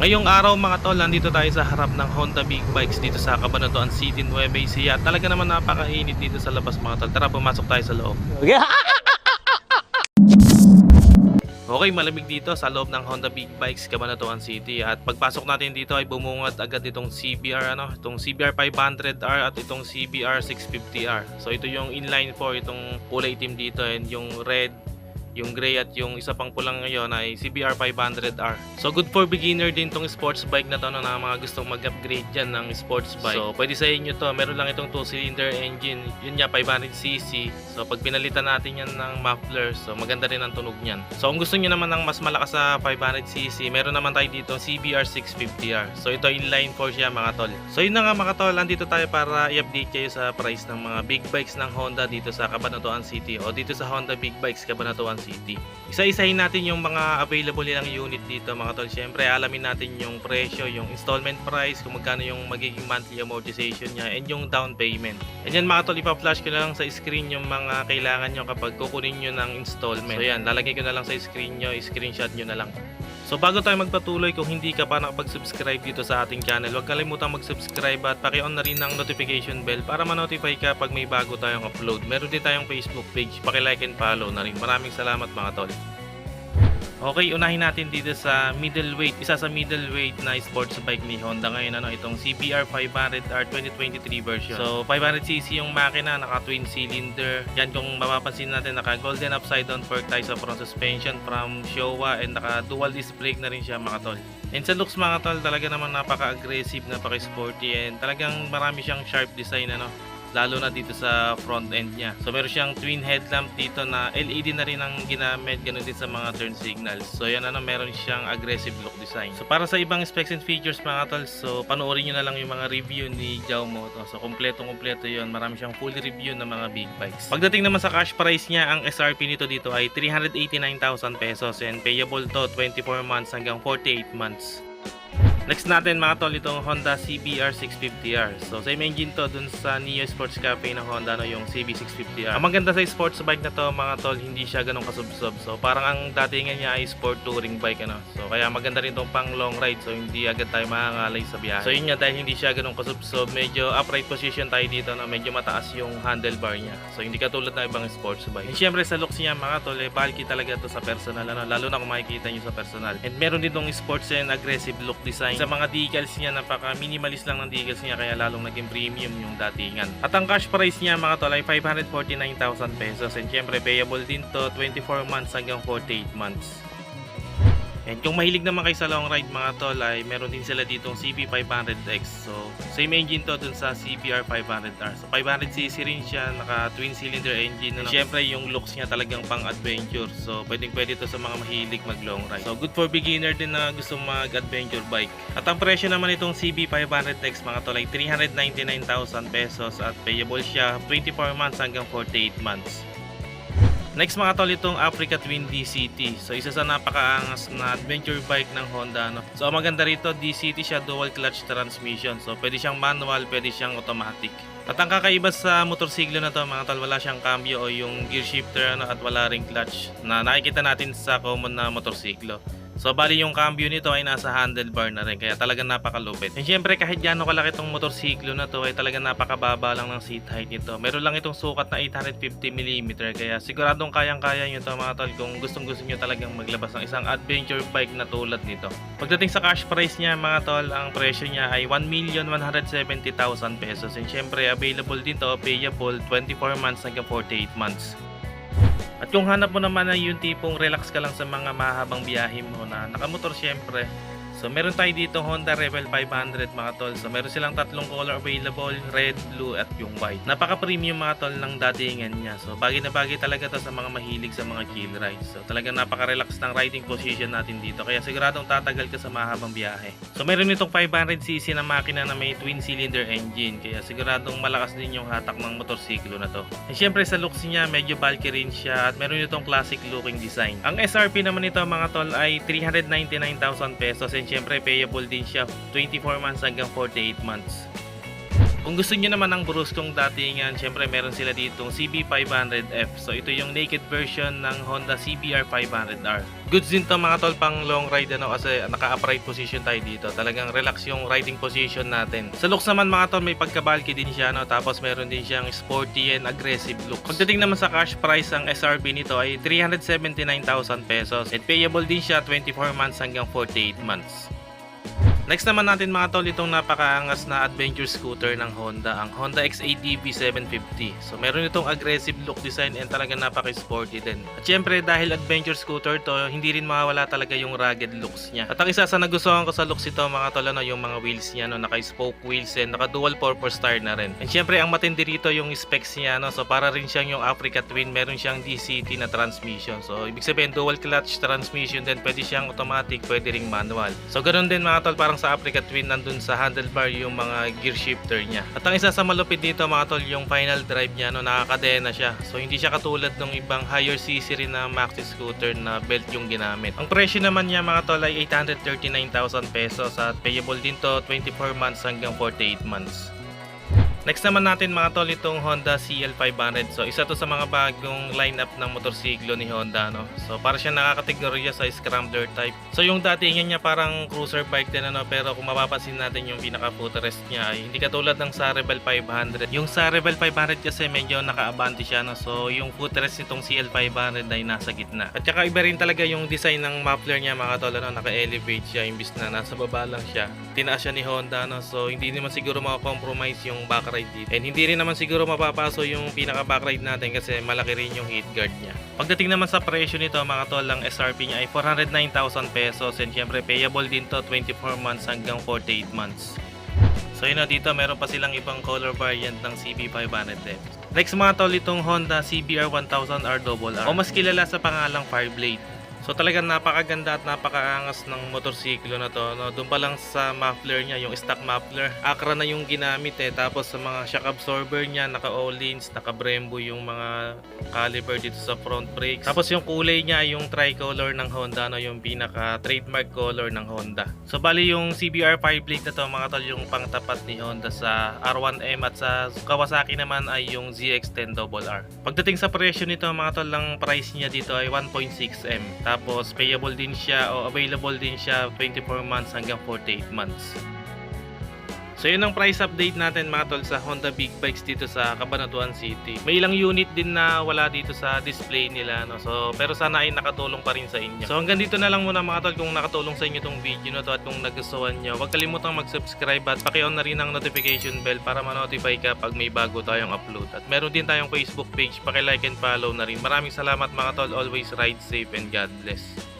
Ngayong araw mga tol, nandito tayo sa harap ng Honda Big Bikes dito sa Cabanatuan City, Nueva Ecija. Talaga naman napakainit dito sa labas mga tol. Tara, pumasok tayo sa loob. Okay, malamig dito sa loob ng Honda Big Bikes, Cabanatuan City. At pagpasok natin dito ay bumungad agad itong CBR, ano, itong CBR 500R at itong CBR 650R. So ito yung inline 4, itong kulay itim dito and yung red yung gray at yung isa pang pulang ngayon ay CBR 500R. So good for beginner din tong sports bike na to no, na mga gustong mag-upgrade dyan ng sports bike. So pwede sa inyo to. Meron lang itong 2-cylinder engine. Yun nga 500cc. So pag pinalitan natin yan ng muffler, so maganda rin ang tunog niyan. So kung gusto niyo naman ng mas malakas sa 500cc, meron naman tayo dito CBR 650R. So ito inline 4 siya mga tol. So yun na nga mga tol, andito tayo para i-update kayo sa price ng mga big bikes ng Honda dito sa Cabanatuan City o dito sa Honda Big Bikes Cabanatuan City. Isa-isahin natin yung mga available nilang unit dito mga tol. Siyempre, alamin natin yung presyo, yung installment price, kung magkano yung magiging monthly amortization niya, and yung down payment. And yan mga tol, ipa-flash ko na lang sa screen yung mga kailangan nyo kapag kukunin nyo ng installment. So yan, lalagay ko na lang sa screen nyo, screenshot nyo na lang. So bago tayo magpatuloy, kung hindi ka pa nakapag-subscribe dito sa ating channel, huwag kalimutang mag-subscribe at paki-on na rin ang notification bell para ma-notify ka pag may bago tayong upload. Meron din tayong Facebook page, paki-like and follow na rin. Maraming salamat mga tol. Okay, unahin natin dito sa middleweight. Isa sa middleweight na sports bike ni Honda ngayon, ano, itong CBR 500R 2023 version. So, 500cc yung makina, naka twin cylinder. Yan kung mapapansin natin, naka golden upside down fork tayo sa front suspension from Showa and naka dual disc brake na rin siya mga tol. And sa looks mga tol, talaga naman napaka-aggressive, napaka-sporty and talagang marami siyang sharp design ano lalo na dito sa front end niya. So meron siyang twin headlamp dito na LED na rin ang ginamit, ganun din sa mga turn signals. So yan ano, meron siyang aggressive look design. So para sa ibang specs and features mga tol, so panoorin nyo na lang yung mga review ni Jao Moto. So kompletong kompleto yon Marami siyang full review ng mga big bikes. Pagdating naman sa cash price niya, ang SRP nito dito ay 389,000 pesos and payable to 24 months hanggang 48 months. Next natin mga tol, itong Honda CBR 650R. So same engine to dun sa Neo Sports Cafe ng Honda no, yung CB650R. Ang maganda sa sports bike na to mga tol, hindi siya ganun kasubsob. So parang ang datingan niya ay sport touring bike ano. So kaya maganda rin tong pang long ride so hindi agad tayo makangalay sa biyahe. So yun nga dahil hindi siya ganun kasubsob, medyo upright position tayo dito no, medyo mataas yung handlebar niya. So hindi katulad ng ibang sports bike. And syempre sa looks niya mga tol, eh, bulky talaga to sa personal ano, lalo na kung makikita niyo sa personal. And meron din tong sports and aggressive look design sa mga decals niya napaka minimalist lang ng decals niya kaya lalong naging premium yung datingan. At ang cash price niya mga tol ay 549,000 pesos. And syempre payable din to 24 months hanggang 48 months And kung mahilig naman kayo sa long ride mga tol ay meron din sila ditong CB500X. So same engine to dun sa CBR 500R. So 500cc rin siya, naka twin cylinder engine. And syempre yung looks niya talagang pang adventure. So pwedeng pwede to sa mga mahilig mag long ride. So good for beginner din na gusto mag adventure bike. At ang presyo naman itong CB500X mga tol ay 399,000 pesos at payable siya 24 months hanggang 48 months. Next mga tol itong Africa Twin DCT. So isa sa napakaangas na adventure bike ng Honda. No? So ang maganda rito DCT siya dual clutch transmission. So pwede siyang manual, pwede siyang automatic. At ang kakaiba sa motorsiklo na to mga tol, wala siyang cambio o yung gear shifter ano, at wala ring clutch na nakikita natin sa common na motorsiklo. So bali yung cambio nito ay nasa handlebar na rin kaya talagang napakalupit. And syempre kahit gaano kalaki tong motorsiklo na to ay talagang napakababa lang ng seat height nito. Meron lang itong sukat na 850mm kaya siguradong kayang-kaya nyo to mga tol kung gustong gusto nyo talagang maglabas ng isang adventure bike na tulad nito. Pagdating sa cash price niya mga tol, ang presyo niya ay 1,170,000 pesos. And syempre available din to payable 24 months hanggang 48 months. At kung hanap mo naman na yung tipong relax ka lang sa mga mahabang biyahe mo na nakamotor syempre, So meron tayo dito Honda Rebel 500 mga tol. So meron silang tatlong color available, red, blue at yung white. Napaka premium mga tol ng datingan niya. So bagay na bagay talaga to sa mga mahilig sa mga chill rides. So talagang napaka-relax ng riding position natin dito. Kaya siguradong tatagal ka sa mahabang biyahe. So meron itong 500cc na makina na may twin cylinder engine. Kaya siguradong malakas din yung hatak ng motorsiklo na to. And syempre sa looks niya medyo bulky rin siya at meron itong classic looking design. Ang SRP naman nito mga tol ay 399,000 pesos and syempre payable din siya 24 months hanggang 48 months. Kung gusto niyo naman ng bruskong datingan, syempre meron sila ditong CB500F. So ito yung naked version ng Honda CBR 500R. Goods din to mga tol pang long ride ano kasi naka-upright position tayo dito. Talagang relax yung riding position natin. Sa looks naman mga tol may pagka-bulky din siya no tapos meron din siyang sporty and aggressive look. Pagdating naman sa cash price ang SRP nito ay 379,000 pesos. And payable din siya 24 months hanggang 48 months. Next naman natin mga tol itong napakaangas na adventure scooter ng Honda, ang Honda XADV 750. So meron itong aggressive look design and talaga napaka-sporty din. At syempre dahil adventure scooter to, hindi rin mawawala talaga yung rugged looks niya. At ang isa sa nagustuhan ko sa looks ito mga tol, ano, yung mga wheels niya, no, naka-spoke wheels and naka-dual purpose tire na rin. And syempre ang matindi rito yung specs niya, no, so para rin siyang yung Africa Twin, meron siyang DCT na transmission. So ibig sabihin dual clutch transmission din, pwede siyang automatic, pwede ring manual. So ganun din mga tol, parang sa Africa Twin nandun sa handlebar yung mga gear shifter niya. At ang isa sa malupit dito mga tol, yung final drive niya, no, nakakadena siya. So hindi siya katulad ng ibang higher cc rin na maxi scooter na belt yung ginamit. Ang presyo naman niya mga tol ay 839,000 pesos at payable din to 24 months hanggang 48 months. Next naman natin mga tol itong Honda CL500. So isa to sa mga bagong lineup ng motorsiklo ni Honda no. So para siya nakakategorya sa scrambler type. So yung datingan niya parang cruiser bike din ano pero kung mapapansin natin yung pinaka footrest niya ay hindi katulad ng sa Rebel 500. Yung sa Rebel 500 kasi medyo nakaabante siya no. So yung footrest nitong CL500 ay nasa gitna. At saka iba rin talaga yung design ng muffler niya mga tol ano, naka-elevate siya imbis na nasa baba lang siya. Tinaas siya ni Honda no. So hindi naman siguro makakompromise yung back ride dito. And hindi rin naman siguro mapapaso yung pinaka back ride natin kasi malaki rin yung heat guard niya. Pagdating naman sa presyo nito mga tol, ang SRP niya ay 409,000 pesos and syempre payable din to 24 months hanggang 48 months. So yun na dito, meron pa silang ibang color variant ng CB500 Next mga tol, itong Honda CBR 1000R RRR o mas kilala sa pangalang Fireblade. So talagang napakaganda at napakaangas ng motorsiklo na to. No? Doon pa lang sa muffler niya, yung stock muffler. Akra na yung ginamit eh. Tapos sa mga shock absorber niya, naka Olins, naka Brembo yung mga caliper dito sa front brakes. Tapos yung kulay niya, yung tricolor ng Honda, no? yung pinaka trademark color ng Honda. So bali yung CBR Fireblade na to, mga tol, yung pangtapat ni Honda sa R1M at sa Kawasaki naman ay yung ZX-10RR. Pagdating sa presyo nito, mga tol, lang price niya dito ay 1.6M. Tapos payable din siya o available din siya 24 months hanggang 48 months. So yun ang price update natin mga tol sa Honda Big Bikes dito sa Cabanatuan City. May ilang unit din na wala dito sa display nila no. So pero sana ay nakatulong pa rin sa inyo. So hanggang dito na lang muna mga tol kung nakatulong sa inyo tong video na to at kung nagustuhan nyo, huwag kalimutang mag-subscribe at paki-on na rin ang notification bell para ma-notify ka pag may bago tayong upload. At meron din tayong Facebook page, paki-like and follow na rin. Maraming salamat mga tol. Always ride safe and God bless.